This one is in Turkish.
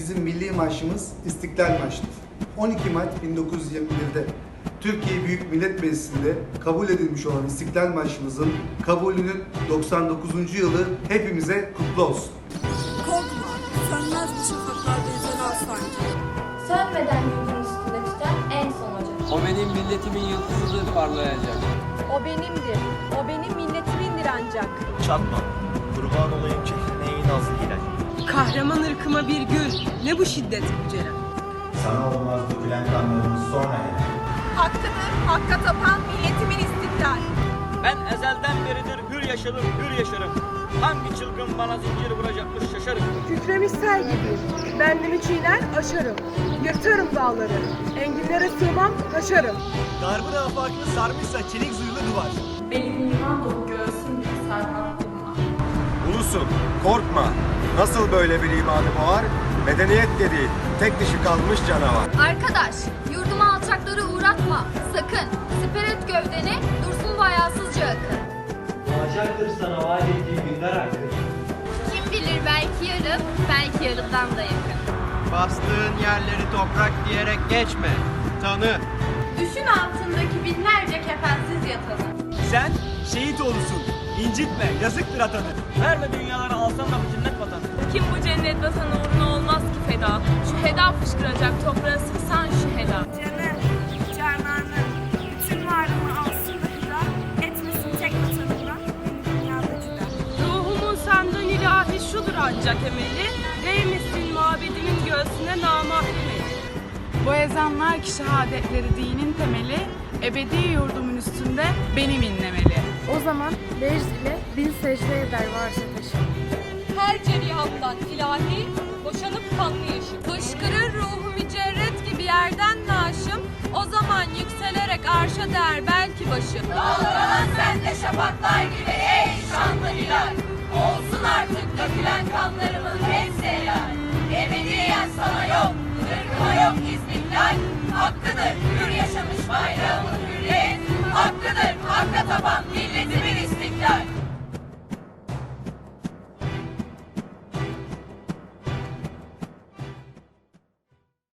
Bizim milli marşımız İstiklal Marşı'dır. 12 Mart 1921'de Türkiye Büyük Millet Meclisi'nde kabul edilmiş olan İstiklal Marşımızın kabulünün 99. yılı hepimize kutlu olsun. Korkma, sönmez bu şafaklarda yüzen sancı. Sönmeden yurdun üstünde tüten en son ocak. O benim milletimin yıldızıdır parlayacak. O benimdir. O benim milletimindir ancak. Çatma, kurban olayım ey nazlı hilal. Kahraman ırkıma bir gül. Ne bu şiddet bu celal? Sana olmaz dökülen kanlarımız sonra helal. Hakkıdır, hakka tapan milletimin istiklal. Ben ezelden beridir hür yaşarım, hür yaşarım. Hangi çılgın bana zincir vuracakmış şaşarım. Kükremiş sel gibi. Bendimi çiğner aşarım. Yırtarım dağları. Enginlere sığmam taşarım. Garbın afakını sarmışsa çelik zırhlı duvar. Benim iman dolu göğsüm bir durma. Ulusun, korkma. Nasıl böyle bir imanı boğar? Medeniyet dediği tek dişi kalmış canavar. Arkadaş, yurduma alçakları uğratma. Sakın, siper et gövdeni, dursun bu hayasızca akın. Doğacaktır sana vaat ettiği günler hakkı. Kim bilir belki yarın, belki yarından da yakın. Bastığın yerleri toprak diyerek geçme. Tanı. Düşün altındaki binlerce kefensiz yatanı. Sen şehit olursun. İncitme, yazıktır atanı. Verme dünyaları alsam da bu cennet vatanı. Kim bu cennet vatanı uğruna olmaz ki feda? Şu heda fışkıracak toprağa sıksan şu heda. Cananı, bütün varlığını alsın da hüda, etmesin tek vatanından, beni dünyada cüda. Ruhumun senden ilahi şudur ancak emeli. Değmesin mabedimin göğsüne namahremi. Bu ezanlar ki şehadetleri dinin temeli, ebedi yurdumun üstünde benim inlemeli. O zaman Becd ile bin secde eder varsa taşı. Her ceryandan ilahi, boşanıp kanlı yaşım. Fışkırır ruhu mücerret gibi yerden naşım, o zaman yükselerek arşa der belki başım. Dalgalan sen de şafaklar gibi ey şanlı hilal, olsun artık dökülen kanlarımın hepsi helal. Ebediyen sana yok, ırkıma yok izle hakkıdır, hür yaşamış bayrağımız hürriyet. Hakkıdır, hakka taban millet.